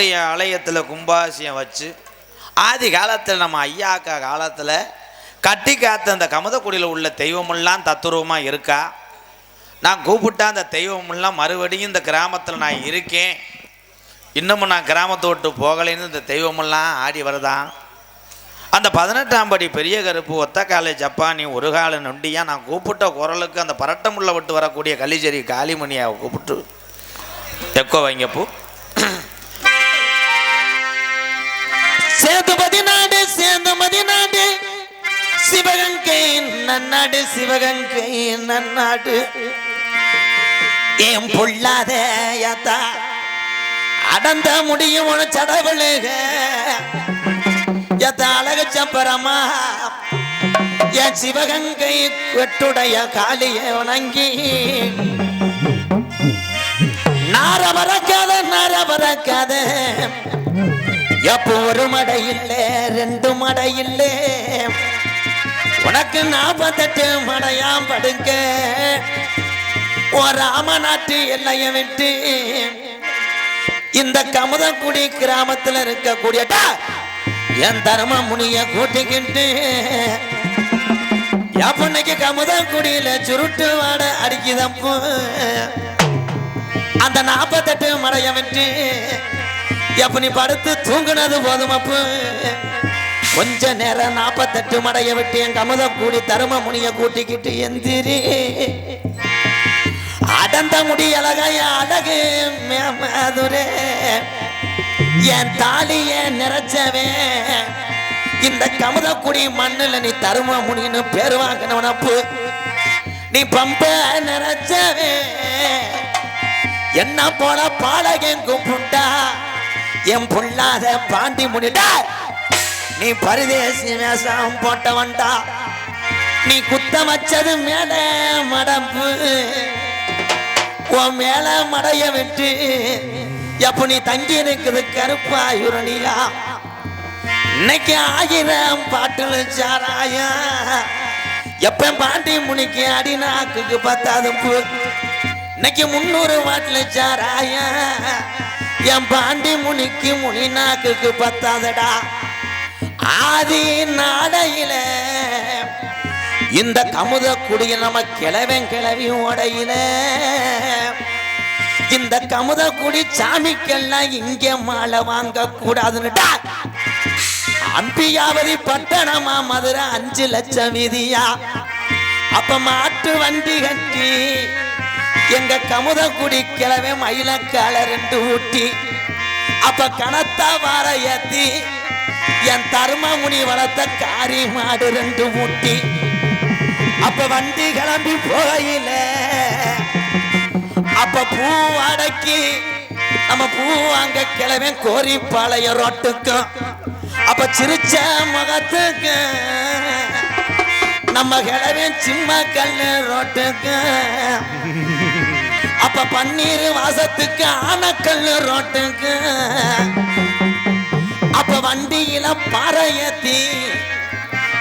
ஆலயத்தில் கும்பாசியம் வச்சு ஆதி காலத்தில் நம்ம ஐயாக்கா காலத்தில் கட்டி காத்த அந்த கமதக்குடியில் உள்ள தெய்வமெல்லாம் தத்துருவமாக இருக்கா? நான் கூப்பிட்டா அந்த தெய்வமெல்லாம் மறுபடியும் இந்த கிராமத்தில் நான் இருக்கேன். இன்னமும் நான் கிராமத்தை விட்டு போகலைன்னு இந்த தெய்வமெல்லாம் ஆடி வருதான் அந்த பதினெட்டாம் படி பெரிய கருப்பு ஒத்த காலை ஜப்பானி ஒரு கால நொண்டியாக நான் கூப்பிட்ட குரலுக்கு அந்த பரட்டமுள்ள விட்டு வரக்கூடிய கலிச்சேரி காளிமணியாவை கூப்பிட்டு எக்கோ வைங்கப்பூ சேதுபதி நாடு சேதுமதி நாடு சிவகங்கை நன்னாடு சிவகங்கை நன்னாடு. ஏன் பொல்லாத யாத்தா அடந்த முடியும் உன சடவழுக. எத்த அழகு சப்பரமா என் சிவகங்கை வெட்டுடைய காளிய வணங்கி. நார பறக்காத நார பறக்காத எப்போ ஒரு மடை இல்லை ரெண்டு மடை இல்லை உனக்கு நாற்பத்தெட்டு மடையாம் படுங்க. ராம ராமநாட்டு எல்லையை விட்டு. இந்த கமுதக்குடி கிராமத்தில் இருக்கக்கூடிய டா, என் தர்ம முனிய கூட்டிக்கிட்டு எப்பன்னைக்கு கமுதக்குடியில சுருட்டு வாட அடிக்குதப்போ அந்த நாற்பத்தெட்டு மடையை விட்டு எப்ப நீ படுத்து தூங்குனது போதும் அப்ப? கொஞ்ச நேரம் நாற்பத்தெட்டு மடைய விட்டு என் கமத கூடி தரும முனிய கூட்டிக்கிட்டு எந்திரி. அடந்த முடி அழகைய அழகு மேமதுரே. என் தாலிய நிறைச்சவே. இந்த கமதக்குடி மண்ணுல நீ தரும முனின்னு பேர் வாங்கினவனப்பு நீ பம்ப நிறைச்சவே. என்ன போல பாலகன் கும்பிட்டா என் பொல்லாத பாண்டி முடிடா நீ பரிதேசி வேஷம் போட்டவன்டா. நீ குத்தம் வச்சது மேல மடம்பு உன் மேல மடைய விட்டு. எப்ப நீ தங்கி இருக்குது கருப்பாயுரணியா இன்னைக்கு ஆயிரம் பாட்டுல சாராயா? எப்ப பாண்டி முனிக்கு அடி நாக்குக்கு பத்தாது இன்னைக்கு முன்னூறு வாட்டில் சாராயா? என் பாண்டி முனிக்கு முனி நாக்குக்கு பத்தாதடா. ஆதி நாடையில இந்த கமுத குடிய நம்ம கிழவன் கிளவி உடையில. இந்த கமுத குடி சாமிக்கெல்லாம் இங்க மாலை வாங்க கூடாதுன்னுட்டா அம்பியாவதி பட்டணமா மதுரை அஞ்சு லட்சம் விதியா. அப்ப மாட்டு வண்டி கட்டி எங்க கமுதக்குடி கிழமை மயிலக்கால ரெண்டு ஊட்டி. அப்ப கணத்தா வார ஏத்தி என் தர்மமுனி வளர்த்த காரி மாடு ரெண்டு ஊட்டி அப்ப வண்டி கிளம்பி போயில அப்ப பூ அடக்கி நம்ம பூ வாங்க கிளம்பி கோரிப்பாளைய ரோட்டுக்கும் அப்ப சிரிச்ச முகத்துக்கு நம்ம கிளம்பி சிம்ம கல்லு ரோட்டுக்கு. அப்ப பன்னீர் வாசத்துக்கு ஆனக்கல்லு ரோட்டுக்கு. அப்ப வண்டியில பறையத்தி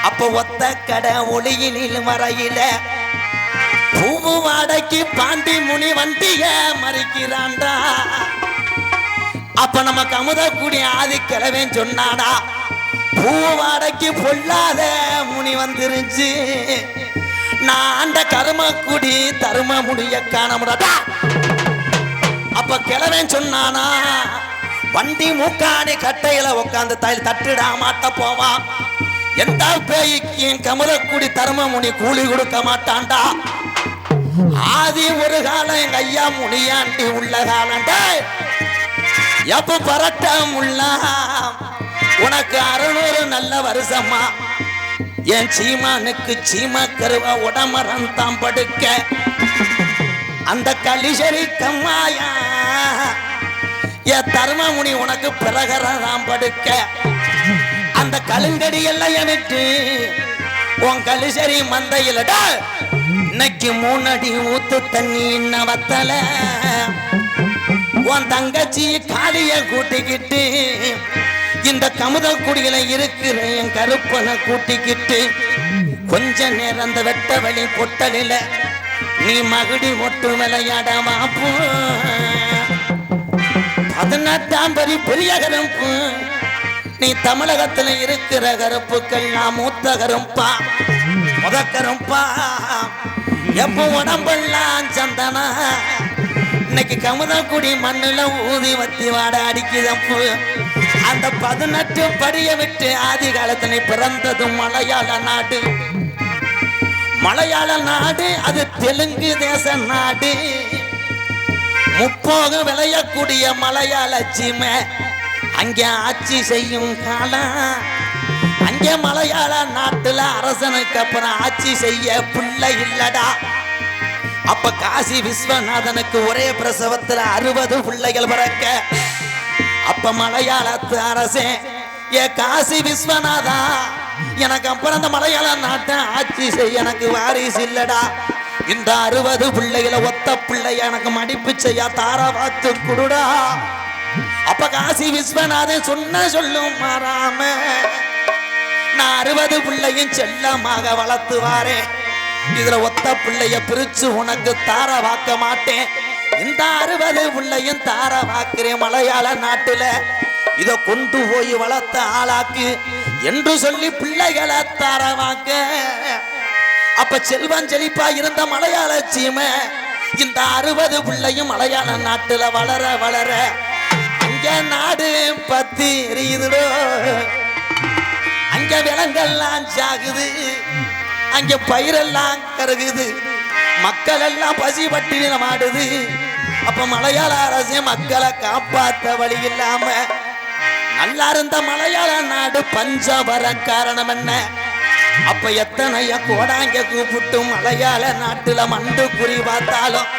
அப்ப ஒத்த கடை ஒளியினில் மறையில பூவு வாடகைக்கு பாண்டி முனி வண்டிய மறிக்கிறான்டா. அப்ப நம்ம கமுத கூடி ஆதி கிழவன் சொன்னாடா பூ வாடகைக்கு பொல்லாத முனி வந்துருச்சு. நான் ஆண்ட கருமக்குடி தரும முடிய காண முடியாதா அப்ப கிழவன் சொன்னானா வண்டி மூக்காணி கட்டையில உட்காந்து தாயில் தட்டுடா மாட்ட போவான் எந்த பேய்க்கு என் கமலக்குடி தரும முனி கூலி கொடுக்க மாட்டான்டா ஆதி ஒரு காலம் எங்க ஐயா முனியாண்டி உள்ள காலம். எப்ப பரட்ட உள்ள உனக்கு அறுநூறு நல்ல வருஷமா என் சீமானுக்கு சீமா கருவா உடமரம் தான் படுக்க? அந்த கலிசரி கம்மாயா என் தர்மமுனி உனக்கு பிரகரம் படுக்க. அந்த கலுங்கடி எல்லாம் எனக்கு உன் கலிசரி மந்தையிலடா இன்னைக்கு மூணடி ஊத்து தண்ணி இன்ன வத்தல உன் தங்கச்சி காளிய கூட்டிக்கிட்டு இந்த கமுத குடியில இருக்கிற என் கருப்பனை கூட்டிக்கிட்டு. கொஞ்ச நேரம் அந்த வெட்ட வழி பொட்டலில நீ மகுடி ஒட்டு விளையாட மாப்போ. பதினெட்டாம் பரி பெரிய கருப்பு நீ தமிழகத்துல இருக்கிற கருப்புக்கள் நான் மூத்த கரும்பா. முத கரும்பா. எப்போ உடம்பெல்லாம் சந்தனா? இன்னைக்கு கமுதக்குடி மண்ணுல ஊதி வத்தி வாட அடிக்குதப்பு அந்த பதினெட்டு படியை விட்டு ஆதி காலத்தினை பிறந்தது மலையாள நாடு. மலையாள நாடு அது தெலுங்கு தேச நாடு. முப்போக விளையக்கூடிய மலையாள சீமை அங்கே ஆட்சி செய்யும் காலம். அங்கே மலையாள நாட்டுல அரசனுக்கு அப்புறம் ஆட்சி செய்ய பிள்ளை இல்லடா. அப்ப காசி விஸ்வநாதனுக்கு ஒரே பிரசவத்துல அறுபது பிள்ளைகள் பிறக்க. அப்ப மலையாளத்து அரசே ஏ காசி விஸ்வநாதா எனக்கு அப்புறம் அந்த மலையாள நாட்டை ஆட்சி செய்ய எனக்கு வாரிசு இல்லடா. இந்த அறுபது பிள்ளைகளை ஒத்த பிள்ளைய எனக்கு மடிப்பு செய்ய தாரா பார்த்து குடுடா. அப்ப காசி விஸ்வநாதன் சொன்ன சொல்லும் மாறாம நான் அறுபது பிள்ளையும் செல்லமாக வளர்த்துவாரேன் இதுல ஒத்த பிள்ளைய பிரிச்சு உனக்கு தார வாக்க மாட்டேன். இந்த அறுபது பிள்ளையும் தார வாக்குறேன் மலையாள நாட்டுல. இத கொண்டு போய் வளர்த்த ஆளாக்கு என்று சொல்லி பிள்ளைகளை தார வாக்க அப்ப செல்வம் செழிப்பா இருந்த மலையாள சீமை இந்த அறுபது பிள்ளையும் மலையாள நாட்டுல வளர வளர அங்க நாடு பத்தி எரியுதுடோ அங்க விலங்கெல்லாம் சாகுது அங்க பயிரெல்லாம் கருகுது மக்கள் எல்லாம் பசி பட்டினி மாடுது அப்ப மலையாள அரசு மக்களை காப்பாத்த வழி இல்லாம நல்லா இருந்த மலையாள நாடு பஞ்சம் வர காரணம் என்ன? அப்ப எத்தனைய கோடாங்க கூப்பிட்டு மலையாள நாட்டுல மண்டு குறி பார்த்தாலும்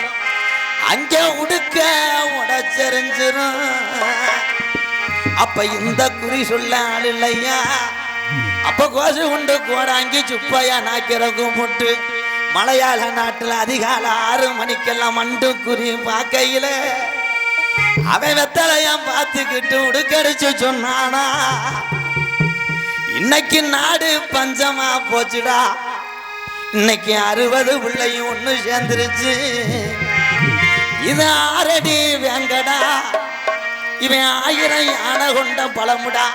அங்க உடுக்க உடச்செறிஞ்சிரும். அப்ப இந்த குறி சொல்ல ஆள் இல்லையா? அப்ப கோசு உண்டு கோடாங்கி சுப்பையா நாக்கிற கும்பிட்டு மலையாள நாட்டில் அதிகாலை ஆறு மணிக்கெல்லாம் மண்டு குறி பார்க்கையில அவன் வெத்தலையாம் பார்த்துக்கிட்டு உடுக்கடிச்சு சொன்னானா இன்னைக்கு நாடு பஞ்சமா போச்சுடா. இன்னைக்கு அறுபது பிள்ளையும் ஒண்ணு சேர்ந்துருச்சு. இது ஆரடி வேங்கடா. இவன் ஆயிரம் யானை கொண்ட பழமுடா.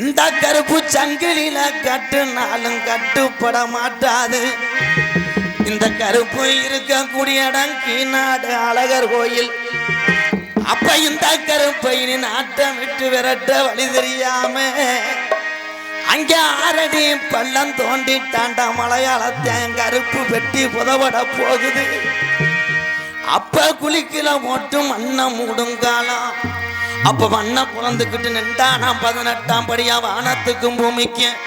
இந்த கருப்பு சங்கிலியில கட்டுனாலும் கட்டுப்பட மாட்டாது. இந்த கருப்பு இருக்கக்கூடிய இடம் கீநாடு அழகர் கோயில். அப்ப இந்த கருப்பை ஆட்டம் நாட்டம் விட்டு விரட்ட வழி தெரியாம அங்கே ஆரடி பள்ளம் தோண்டிட்டாண்டா மலையாளத்தேன் கருப்பு வெட்டி புதவட போகுது. அப்ப குளிக்கல மட்டும் மண்ணை மூடும் காலம். அப்ப மண்ணை குழந்துக்கிட்டு நின்றானா பதினெட்டாம் படியா வானத்துக்கும் பூமிக்கும்.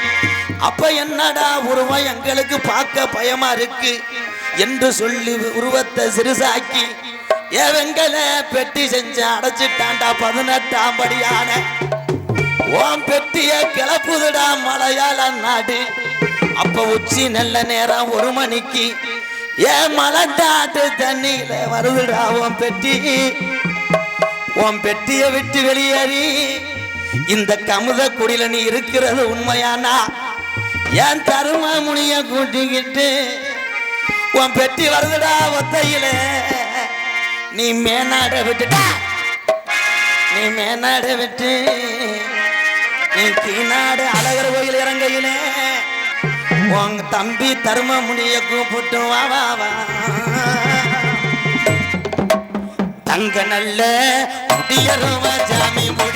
அப்ப என்னடா உருவம் எங்களுக்கு பார்க்க பயமா இருக்கு? என்று சொல்லி உருவத்தை சிறுசாக்கி ஏவெங்கல பெட்டி செஞ்சு அடைச்சிட்டாண்டா பதினெட்டாம் படியான. ஓம் பெட்டிய கிளப்புதுடா மலையாள நாடு. அப்ப உச்சி நல்ல நேரம் ஒரு மணிக்கு ஏன் மலட்டாட்டு தண்ணியில வருதுடா உன் பெட்டி. உன் பெட்டிய விட்டு வெளியேறி இந்த கமுத குடியில நீ இருக்கிறது உண்மையானா? என் தரும முனிய கூட்டிக்கிட்டு உன் பெட்டி வருதுடா ஒத்தையில. நீ மேனாட விட்டுட்டா நீ மேனாட விட்டு நீ கீநாடு அழகர் கோயில் இறங்கையிலே உங்க தம்பி தருமமுனிய கூப்பிட்டு வா வா வா. தங்க நல்ல முடியருவா சாமி முடி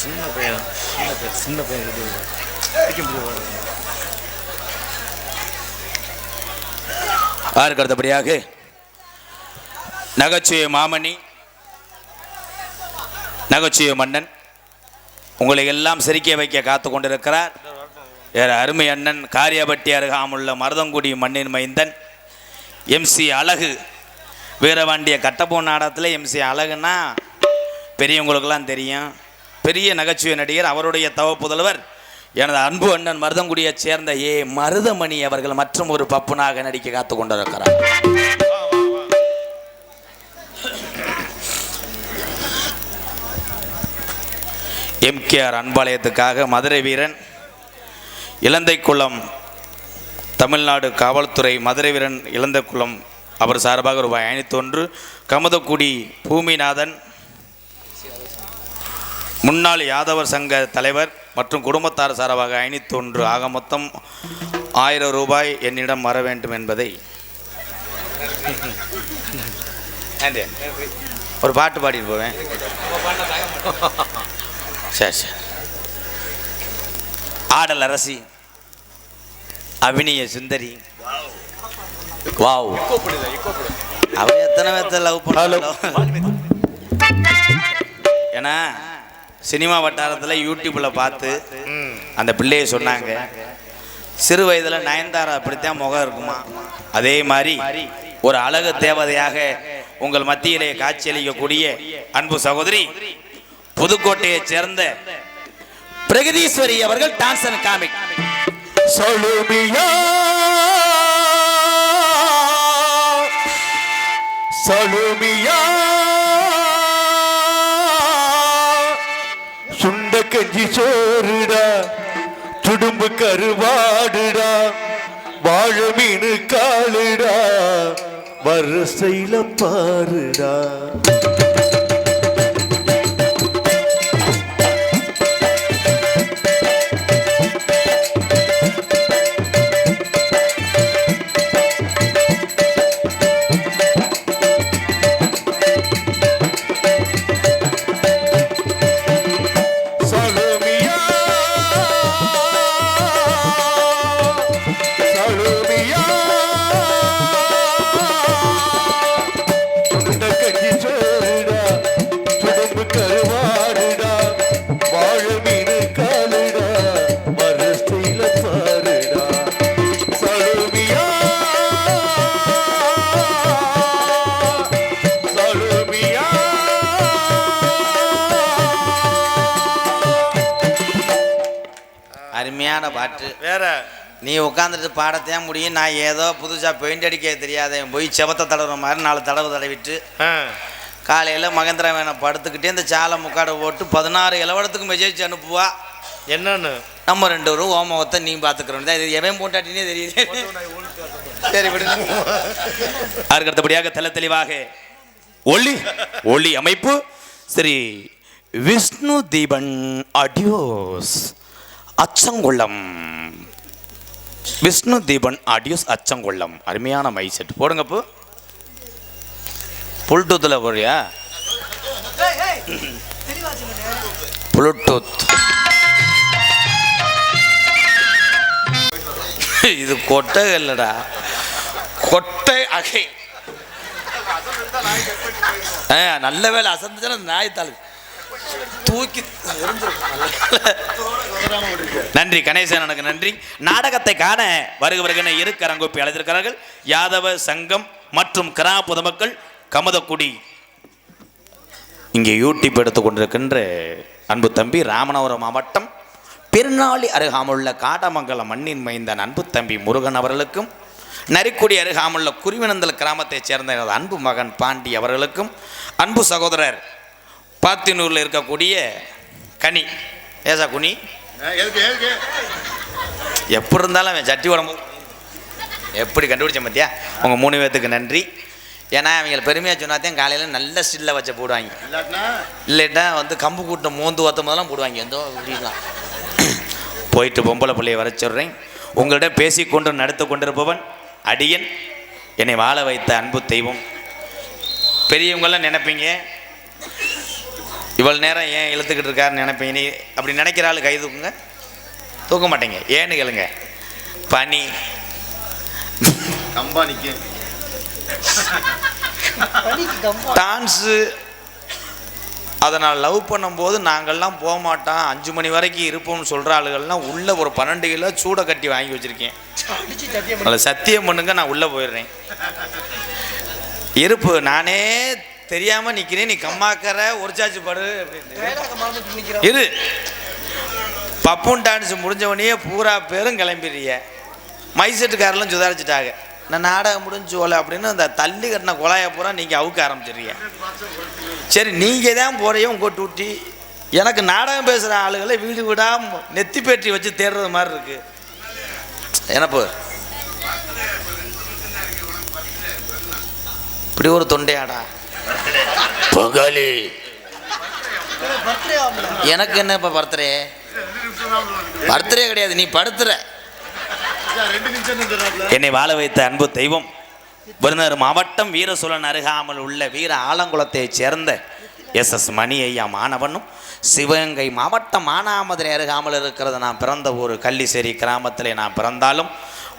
சின்ன பையன் சின்ன பையன் சின்ன பையன் இது. பிடிக்க முடியாது அதற்கு அடுத்தபடியாக நகைச்சுவை மாமணி நகைச்சுவை மன்னன் உங்களை எல்லாம் சிரிக்க வைக்க காத்து கொண்டிருக்கிறார். வேறு அருமை அண்ணன் காரியப்பட்டி அருகாமுள்ள மருதங்குடி மண்ணின் மைந்தன் எம்சி அழகு. வீரவாண்டிய கட்டபொன் நாடகத்தில் எம்சி அழகுன்னா பெரியவங்களுக்கெல்லாம் தெரியும். பெரிய நகைச்சுவை நடிகர் அவருடைய தவ புதல்வர் எனது அன்பு அண்ணன் மருதங்குடியைச் சேர்ந்த ஏ. மருதமணி அவர்கள் மற்றும் ஒரு பப்புனாக நடிக்க காத்து கொண்டிருக்கிறார். எம்கேஆர் அன்பாலயத்துக்காக மதுரை வீரன் இலந்தைக்குளம் தமிழ்நாடு காவல்துறை மதுரை வீரன் இலந்தைக்குளம் அவர் சார்பாக ரூபாய் ஐநூத்தொன்று கமுதக்குடி பூமிநாதன் முன்னாள் யாதவர் சங்க தலைவர் மற்றும் குடும்பத்தார் சார்பாக ஐநூத்தொன்று ஆக மொத்தம் ஆயிரம் ரூபாய் என்னிடம் வர வேண்டும் என்பதை. ஒரு பாட்டு பாடிட்டு போவேன். சரி சரி. ஆடல் அரசி அபினிய சுந்தரி. வாவ். அவ எத்தனை பேர்த்த லவ் பண்ணாலும். ஏன்னா சினிமா வட்டாரத்தில் யூடியூப்பில் பார்த்து அந்த பிள்ளையை சொன்னாங்க. சிறு வயதில் நயன்தாரா அப்படித்தான் முகம் இருக்குமா? அதே மாதிரி ஒரு அழகு தேவதையாக உங்கள் மத்தியிலே காட்சியளிக்கக்கூடிய அன்பு சகோதரி புதுக்கோட்டையைச் சேர்ந்த பிரகதீஸ்வரி அவர்கள் டான்ஸ் அண்ட் காமிக் சலுமியா சலுமியா. சுண்ட கஞ்சி சோறுடா துடும்பு கருவாடுடா வாழ மீனு காலுடா வரிசையில பாருடா. உட்காந்துட்டு பாடத்தையும் முடியும். நான் ஏதோ புதுசாக பெயிண்ட் அடிக்க தெரியாத போய் செவத்தை தடவுற மாதிரி நாலு தடவை தடவிட்டு காலையில் மகேந்திர வேணை படுத்துக்கிட்டே இந்த சாலை முக்காடை போட்டு பதினாறு இலவடத்துக்கு மெசேஜ் அனுப்புவா. என்னன்னு? நம்ம ரெண்டு பேரும் ஓமவத்தை நீ பார்த்துக்கிறோம் இது எவன் போட்டாட்டினே தெரியுது. சரி விடுங்க அதற்கு அடுத்தபடியாக தெல தெளிவாக ஒளி ஒளி அமைப்பு ஸ்ரீ விஷ்ணு தீபன் ஆடியோஸ் அச்சங்குளம் விஷ்ணு தீபன் ஆடியோஸ் அச்சங்குள்ளம். அருமையான மை செட் போடுங்க இப்போ புல்டூத்தில் போறியா புளுடூத் இது கொட்டை இல்லைடா. கொட்டை அகை. ஆ, நல்ல வேலை அசந்துச்சுன்னா நாய் தாளு தூக்கி நன்றி கணேசன் எனக்கு நன்றி. நாடகத்தை காண வருகிறவர்கள் இரு கரங்கோப்பி அழைத்திருக்கிறார்கள். யாதவ சங்கம் மற்றும் கிராம பொதுமக்கள் கமதக்குடி. இங்கே யூடியூப் எடுத்துக் கொண்டிருக்கின்ற அன்பு தம்பி ராமநாதபுரம் மாவட்டம் பெருநாளி அருகாமுள்ள காடமங்கலம் மண்ணின் மைந்த அன்பு தம்பி முருகன் அவர்களுக்கும் நரிக்குடி அருகாமுள்ள குருவினந்தல் கிராமத்தைச் சேர்ந்த எனது அன்பு மகன் பாண்டி அவர்களுக்கும் அன்பு சகோதரர் பாத்தினூரில் இருக்கக்கூடிய கனி. ஏசா குனி? எப்படி இருந்தாலும் அவன் சட்டி உடம்பு. எப்படி கண்டுபிடிச்ச மத்தியா உங்கள் மூணு பேர்த்துக்கு நன்றி. ஏன்னா அவங்க பெருமையாக சொன்னாத்தையும் காலையில் நல்ல ஸ்டில்ல வச்ச போடுவாங்க. இல்லைட்டா வந்து கம்பு கூட்டம் மோந்து வத்த முதலாம் போடுவாங்க. எந்தோ இப்படிலாம் போயிட்டு பொம்பளை பிள்ளையை வர சொல்கிறேன் உங்களிடம் பேசிக்கொண்டு நடத்து கொண்டிருப்பவன் அடியன். என்னை வாழ வைத்த அன்பு தெய்வம். பெரியவங்கெல்லாம் நினைப்பீங்க இவ்வளவு நேரம் ஏன் இழுத்துக்கிட்டு இருக்காருன்னு நினைப்பேன் இனி அப்படி நினைக்கிற ஆளு கை தூக்குங்க. தூக்க மாட்டீங்க. ஏன்னு கேளுங்க. பனி. கம்பா நிக்கும் டான்ஸு. அதை நான் லவ் பண்ணும்போது நாங்கள்லாம் போக மாட்டோம். அஞ்சு மணி வரைக்கும் இருப்போம்னு சொல்கிற ஆளுகள்லாம் உள்ளே ஒரு பன்னெண்டு கிலோ சூடை கட்டி வாங்கி வச்சுருக்கேன். அதில் சத்தியம் பண்ணுங்க நான் உள்ளே போயிடுறேன். இருப்பு. நானே தெரியாமல் நிற்கிறேன் நீ கம்மாக்கற ஒரு சாச்சு படு இரு. பப்புன் டான்ஸ் முடிஞ்சவனையே பூரா பேரும் கிளம்பிடுறிய. மைசெட்டுக்காரெல்லாம் சுதாரிச்சிட்டாங்க. நான் நாடகம் முடிஞ்சு ஓலை அப்படின்னு அந்த தள்ளி கட்டின குழாயை பூரா நீங்கள் அவுக்க ஆரம்பிச்சிடுறீங்க. சரி நீங்கள் தான் போறையும் உங்கள் டூட்டி எனக்கு நாடகம் பேசுகிற ஆளுகளை வீடு விடாம நெத்தி பேட்டி வச்சு தேடுறது மாதிரி இருக்கு. என்னப்பு? இப்படி ஒரு தொண்டையாடா. புகழி எனக்கு என்ன இப்போ பர்த்டே? பர்த்டே கிடையாது நீ படுத்துற. ரெண்டு நிமிஷம் சொல்றாப்ல என்னை வாழ வைத்த அன்பு தெய்வம். விருதுநகர் மாவட்டம் வீரசூலன் அருகாமல் உள்ள வீர ஆலங்குளத்தைச் சேர்ந்த எஸ் எஸ் மணி ஐயா மாணவனும் சிவகங்கை மாவட்டம் மானாமதுரை அருகாமல் இருக்கிறது நான் பிறந்த ஊர் கள்ளிசேரி கிராமத்திலே நான் பிறந்தாலும்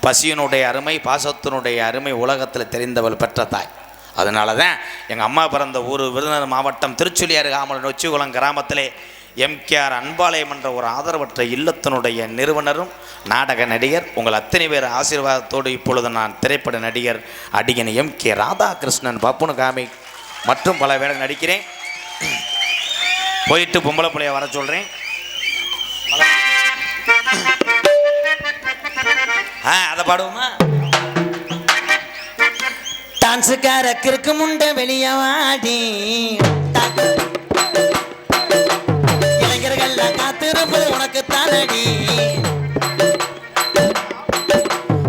பசியினுடைய அருமை பாசத்தினுடைய அருமை உலகத்தில் தெரிந்தவள் பெற்ற தாய். அதனால தான் எங்கள் அம்மா பிறந்த ஊர் விருதுநகர் மாவட்டம் திருச்சுழி அருகாமல் நொச்சிகுளம் கிராமத்திலே எம்கேஆர் அன்பாலயம் என்ற ஒரு ஆதரவற்ற இல்லத்தினுடைய நிறுவனரும் நாடக நடிகர் உங்கள் அத்தனை பேர் ஆசீர்வாதத்தோடு இப்பொழுது நான் திரைப்பட நடிகர் அடிகன் எம் கே ராதாகிருஷ்ணன் பப்புனு காமி மற்றும் பல வேடம் நடிக்கிறேன். போயிட்டு பொம்பளை பிள்ளைய வர சொல்கிறேன் ஆ அதை பாடுவோமா? டான்ஸுக்கார கிறுக்கு முண்டை வெளிய வாடி. இளைஞர்கள் காத்திருப்பது உனக்கு தானடி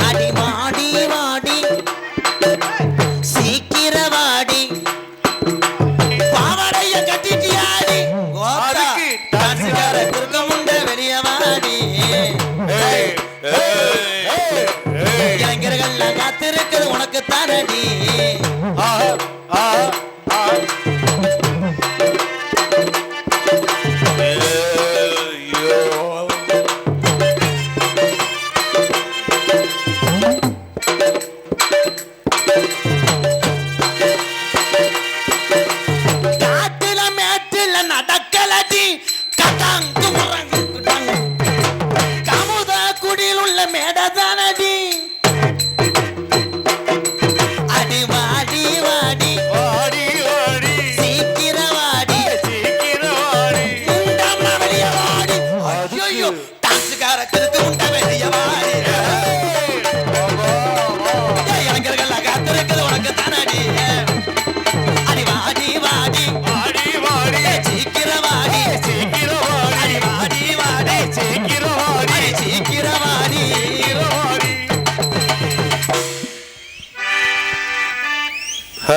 அடி வாடி வாடி. சீக்கிர வாடி. பாவாடைய கட்டிட்டியாடி டான்ஸுக்கார கிறுக்கு முண்டை வெளிய வாடி. உனக்கு தரணி ஆ ஆ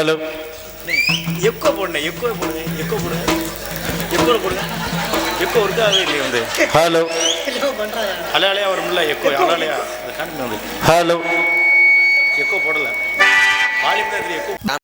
ஹலோ எக்கோ போடுங்க எக்கோ போடுங்க எக்கோ போடுங்க எக்கோ போடுங்க எக்கோ இருக்காது இல்லையா வந்து? ஹலோ. அலையாலையா வரும்ல எக்கோ அலையாலையா அது காணுங்க வந்து. ஹலோ. எக்கோ போடல. வாலிபத்தில் எக்கோ.